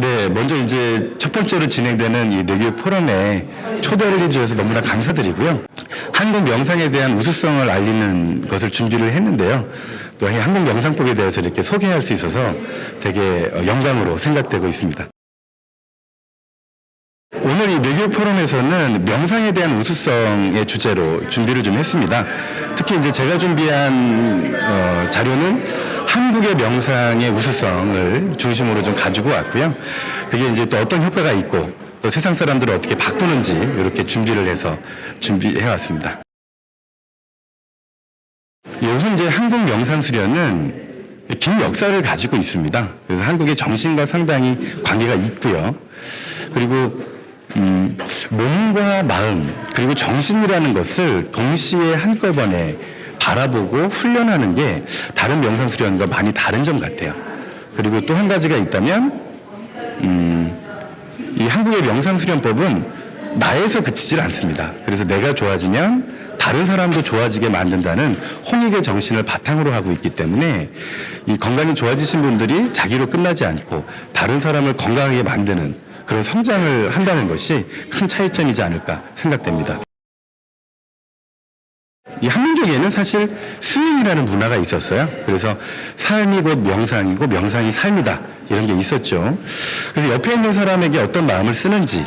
네, 먼저 이제 첫 번째로 진행되는 이 내교육 포럼에 초대를 해주셔서 너무나 감사드리고요. 한국 명상에 대한 우수성을 알리는 것을 준비를 했는데요. 또이 한국 명상법에 대해서 이렇게 소개할 수 있어서 되게 어, 영광으로 생각되고 있습니다. 오늘 이 내교육 포럼에서는 명상에 대한 우수성의 주제로 준비를 좀 했습니다. 특히 이제 제가 준비한 어, 자료는 한국의 명상의 우수성을 중심으로 좀 가지고 왔고요. 그게 이제 또 어떤 효과가 있고 또 세상 사람들을 어떻게 바꾸는지 이렇게 준비를 해서 준비해 왔습니다. 예, 우선 이제 한국 명상 수련은 긴 역사를 가지고 있습니다. 그래서 한국의 정신과 상당히 관계가 있고요. 그리고 음, 몸과 마음 그리고 정신이라는 것을 동시에 한꺼번에 바라보고 훈련하는 게 다른 명상 수련과 많이 다른 점 같아요. 그리고 또 한 가지가 있다면 음, 이 한국의 명상 수련법은 나에서 그치질 않습니다. 그래서 내가 좋아지면 다른 사람도 좋아지게 만든다는 홍익의 정신을 바탕으로 하고 있기 때문에 이 건강이 좋아지신 분들이 자기로 끝나지 않고 다른 사람을 건강하게 만드는 그런 성장을 한다는 것이 큰 차이점이지 않을까 생각됩니다. 이 한민족에는 사실 수행이라는 문화가 있었어요. 그래서 삶이 곧 명상이고 명상이 삶이다. 이런 게 있었죠. 그래서 옆에 있는 사람에게 어떤 마음을 쓰는지,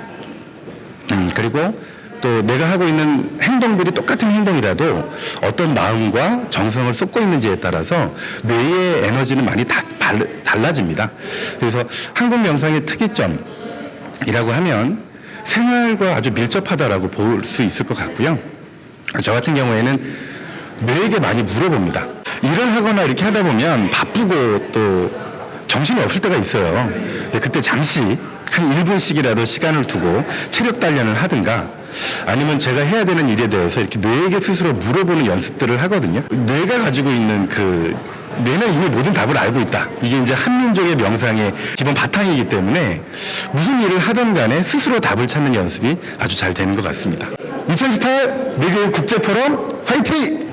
음, 그리고 또 내가 하고 있는 행동들이 똑같은 행동이라도 어떤 마음과 정성을 쏟고 있는지에 따라서 뇌의 에너지는 많이 다, 달- 달라집니다. 그래서 한국 명상의 특이점이라고 하면 생활과 아주 밀접하다라고 볼 수 있을 것 같고요. 저 같은 경우에는 뇌에게 많이 물어봅니다. 일을 하거나 이렇게 하다 보면 바쁘고 또 정신이 없을 때가 있어요. 근데 그때 잠시 한 1분씩이라도 시간을 두고 체력 단련을 하든가 아니면 제가 해야 되는 일에 대해서 이렇게 뇌에게 스스로 물어보는 연습들을 하거든요. 뇌가 가지고 있는 그 뇌는 이미 모든 답을 알고 있다. 이게 이제 한민족의 명상의 기본 바탕이기 때문에 무슨 일을 하든 간에 스스로 답을 찾는 연습이 아주 잘 되는 것 같습니다. 2018 미국 국제포럼 화이팅!